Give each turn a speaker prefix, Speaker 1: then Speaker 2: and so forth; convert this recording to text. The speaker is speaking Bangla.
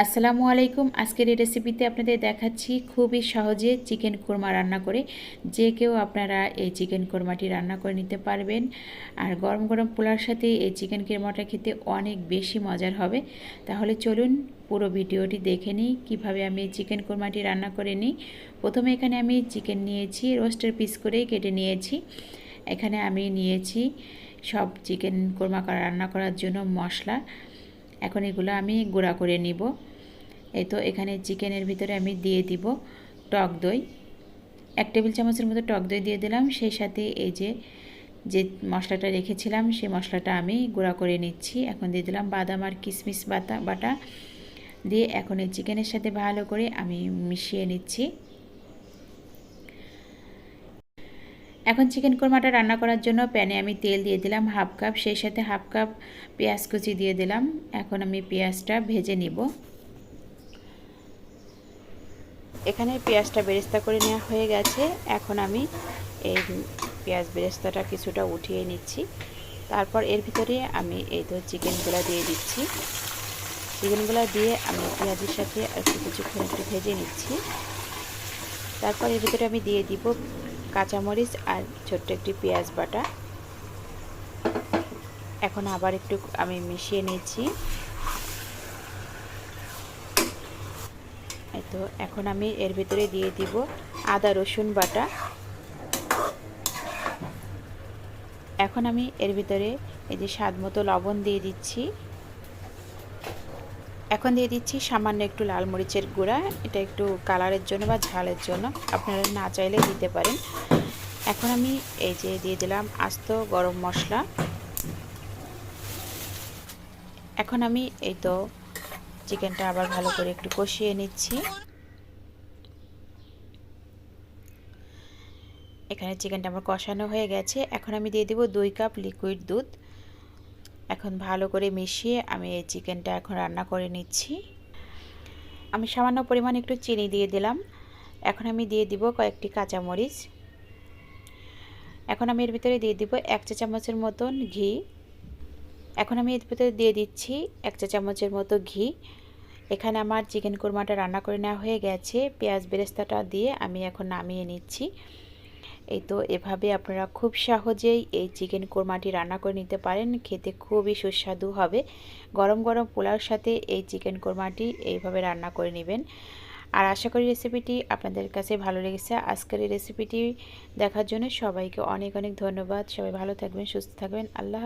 Speaker 1: আসসালামু আলাইকুম। আজকের এই রেসিপিতে আপনাদের দেখাচ্ছি খুবই সহজে চিকেন কোরমা রান্না করে। যে কেউ আপনারা এই চিকেন কোরমাটি রান্না করে নিতে পারবেন। আর গরম গরম পোলার সাথে এই চিকেন কোরমাটা খেতে অনেক বেশি মজার হবে। তাহলে চলুন পুরো ভিডিওটি দেখে নিই, কীভাবে আমি এই চিকেন কোরমাটি রান্না করে নিই। প্রথমে এখানে আমি চিকেন নিয়েছি রোস্টের পিস করেই কেটে নিয়েছি। এখানে আমি নিয়েছি সব চিকেন কোরমা রান্না করার জন্য মশলা। এখন এগুলো আমি গুঁড়া করে নিব। এই তো এখানে চিকেনের ভিতরে আমি দিয়ে দিব টক দই। এক টেবিল চামচের মতো টক দই দিয়ে দিলাম। সেই সাথে এই যে যে মশলাটা রেখেছিলাম, সেই মশলাটা আমি গুঁড়া করে নিচ্ছি। এখন দিয়ে দিলাম বাদাম আর কিশমিশ বাটা বাটা। দিয়ে এখন এই চিকেনের সাথে ভালো করে আমি মিশিয়ে নিচ্ছি। এখন চিকেন কোরমাটা রান্না করার জন্য প্যানে আমি তেল দিয়ে দিলাম হাফ কাপ, সেই সাথে হাফ কাপ পেঁয়াজ কুচি দিয়ে দিলাম। এখন আমি পেঁয়াজটা ভেজে নিব। এখানে পেঁয়াজটা বেরেস্তা করে নেওয়া হয়ে গেছে। এখন আমি এই পেঁয়াজ বেরেস্তাটা কিছুটা উঠিয়ে নিচ্ছি। তারপর এর ভিতরে আমি এই তো চিকেনগুলো দিয়ে দিচ্ছি। চিকেনগুলো দিয়ে আমি পেঁয়াজের সাথে একটু কিছুক্ষণ একটু ভেজে নিচ্ছি। তারপর এর ভিতরে আমি দিয়ে দিব কাঁচামরিচ আর ছোট্ট একটি পেঁয়াজ বাটা। এখন আবার একটু আমি মিশিয়ে নিয়েছি তো, এখন আমি এর ভিতরে দিয়ে দিব আদা রসুন বাটা। এখন আমি এর ভিতরে এই যে স্বাদ মতো লবণ দিয়ে দিচ্ছি। এখন দিয়ে দিচ্ছি সামান্য একটু লাল মরিচের গুঁড়া। এটা একটু কালারের জন্য বা ঝালের জন্য। আপনারা না চাইলে দিতে পারেন। এখন আমি এই যে দিয়ে দিলাম আস্ত গরম মশলা। এখন আমি এই তো চিকেনটা আবার ভালো করে একটু কষিয়ে নিচ্ছি। এখানে চিকেনটা আমার কষানো হয়ে গেছে। এখন আমি দিয়ে দেব দুই কাপ লিকুইড দুধ। এখন ভালো করে মিশিয়ে আমি এই চিকেনটা এখন রান্না করে নিচ্ছি। আমি সামান্য পরিমাণ একটু চিনি দিয়ে দিলাম। এখন আমি দিয়ে দিব কয়েকটি কাঁচামরিচ। এখন আমি এর ভিতরে দিয়ে দিব এক চা চামচের মতন ঘি। এখন আমি এর ভিতরে দিয়ে দিচ্ছি এক চা চামচের মতো ঘি। এখানে আমার চিকেন কোরমাটা রান্না করে নেওয়া হয়ে গেছে। পেঁয়াজ বেরেস্তাটা দিয়ে আমি এখন নামিয়ে নিচ্ছি। এই তো এভাবে আপনারা খুব সহজেই এই চিকেন কোরমাটি রান্না করে নিতে পারেন, খেতে খুবই সুস্বাদু হবে। গরম গরম পোলাওর সাথে এই চিকেন কোরমাটি এইভাবে রান্না করে নেবেন। আর আশা করি রেসিপিটি আপনাদের কাছে ভালো লেগেছে। আজকের এই রেসিপিটি দেখার জন্য সবাইকে অনেক অনেক ধন্যবাদ। সবাই ভালো থাকবেন, সুস্থ থাকবেন। আল্লাহ